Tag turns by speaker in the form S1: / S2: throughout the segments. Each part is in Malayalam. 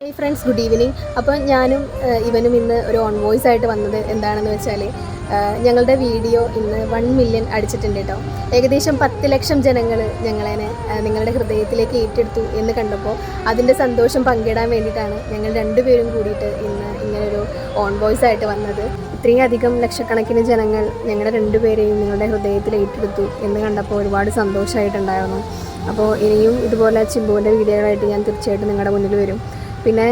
S1: ഹൈ ഫ്രണ്ട്സ് ഗുഡ് ഈവനിങ് അപ്പം ഞാനും ഇവനും ഇന്ന് ഒരു ഓൺ വോയിസ് ആയിട്ട് വന്നത് എന്താണെന്ന് വെച്ചാൽ ഞങ്ങളുടെ വീഡിയോ ഇന്ന് വൺ മില്യൺ അടിച്ചിട്ടുണ്ട് കേട്ടോ ഏകദേശം പത്ത് ലക്ഷം ജനങ്ങൾ ഞങ്ങളെ നിങ്ങളുടെ ഹൃദയത്തിലേക്ക് ഏറ്റെടുത്തു എന്ന് കണ്ടപ്പോൾ അതിന്റെ സന്തോഷം പങ്കിടാൻ വേണ്ടിയിട്ടാണ് ഞങ്ങൾ രണ്ടുപേരും കൂടിയിട്ട് ഇന്ന് ഇങ്ങനൊരു ഓൺ വോയിസ് ആയിട്ട് വന്നത്. ഇത്രയും അധികം ലക്ഷക്കണക്കിന് ജനങ്ങൾ ഞങ്ങളുടെ രണ്ടുപേരെയും നിങ്ങളുടെ ഹൃദയത്തിൽ ഏറ്റെടുത്തു എന്ന് കണ്ടപ്പോൾ ഒരുപാട് സന്തോഷമായിട്ടുണ്ടായിരുന്നു അപ്പോൾ ഇനിയും ഇതുപോലെ ചിമ്പുവിന്റെ വീഡിയോകളായിട്ട് ഞാൻ തീർച്ചയായിട്ടും നിങ്ങളുടെ മുന്നിൽ വരും. പിന്നെ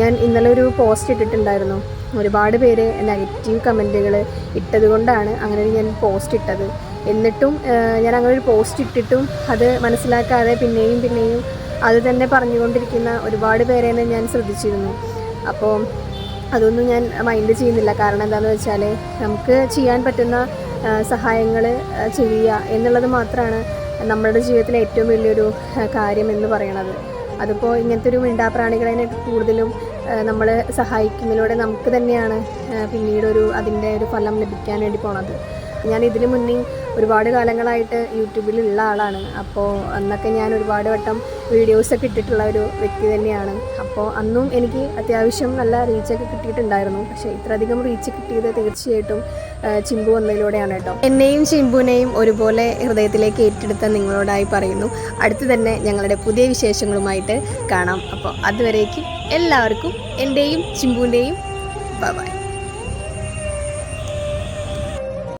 S1: ഞാൻ ഇന്നലെ ഒരു പോസ്റ്റ് ഇട്ടിട്ടുണ്ടായിരുന്നു. ഒരുപാട് പേര് നെഗറ്റീവ് കമന്റുകൾ ഇട്ടത് കൊണ്ടാണ് അങ്ങനെ ഞാൻ പോസ്റ്റ് ഇട്ടത്. എന്നിട്ടും ഞാൻ അങ്ങനെ ഒരു പോസ്റ്റ് ഇട്ടിട്ടും അത് മനസ്സിലാക്കാതെ പിന്നെയും പിന്നെയും അത് തന്നെ പറഞ്ഞുകൊണ്ടിരിക്കുന്ന ഒരുപാട് പേരെ ഞാൻ ശ്രദ്ധിച്ചിരുന്നു. അപ്പോൾ അതൊന്നും ഞാൻ മൈൻഡ് ചെയ്യുന്നില്ല. കാരണം എന്താണെന്ന് വെച്ചാൽ നമുക്ക് ചെയ്യാൻ പറ്റുന്ന സഹായങ്ങൾ ചെയ്യുക എന്നുള്ളത് മാത്രമാണ് നമ്മുടെ ജീവിതത്തിലെ ഏറ്റവും വലിയൊരു കാര്യം എന്ന് പറയണത്. അതിപ്പോൾ ഇങ്ങനത്തെ ഒരു മിണ്ടാപ്രാണികളെ കൂടുതലും നമ്മൾ സഹായിക്കുന്നതിലൂടെ നമുക്ക് തന്നെയാണ് പിന്നീട് പിന്നീടൊരു അതിന്റെ ഒരു ഫലം ലഭിക്കാൻ വേണ്ടി പോണത്. ഞാൻ ഇതിന് മുന്നേ ഒരുപാട് കാലങ്ങളായിട്ട് യൂട്യൂബിലുള്ള ആളാണ്. അപ്പോൾ അന്നൊക്കെ ഞാൻ ഒരുപാട് വട്ടം വീഡിയോസൊക്കെ ഇട്ടിട്ടുള്ള ഒരു വ്യക്തി തന്നെയാണ്. അപ്പോൾ അന്നും എനിക്ക് അത്യാവശ്യം നല്ല റീച്ചൊക്കെ കിട്ടിയിട്ടുണ്ടായിരുന്നു. പക്ഷേ ഇത്രയധികം റീച്ച് കിട്ടിയത് തീർച്ചയായിട്ടും ചിമ്പു വന്നതിലൂടെയാണ് കേട്ടോ. എന്നെയും ചിമ്പുവിനെയും ഒരുപോലെ ഹൃദയത്തിലേക്ക് ഏറ്റെടുത്ത നിങ്ങളോടായി പറയുന്നു. അടുത്ത് തന്നെ ഞങ്ങളുടെ പുതിയ വിശേഷങ്ങളുമായിട്ട് കാണാം. അപ്പോൾ അതുവരേക്കും എല്ലാവർക്കും എന്റെയും ചിമ്പുവിന്റെയും ബൈ.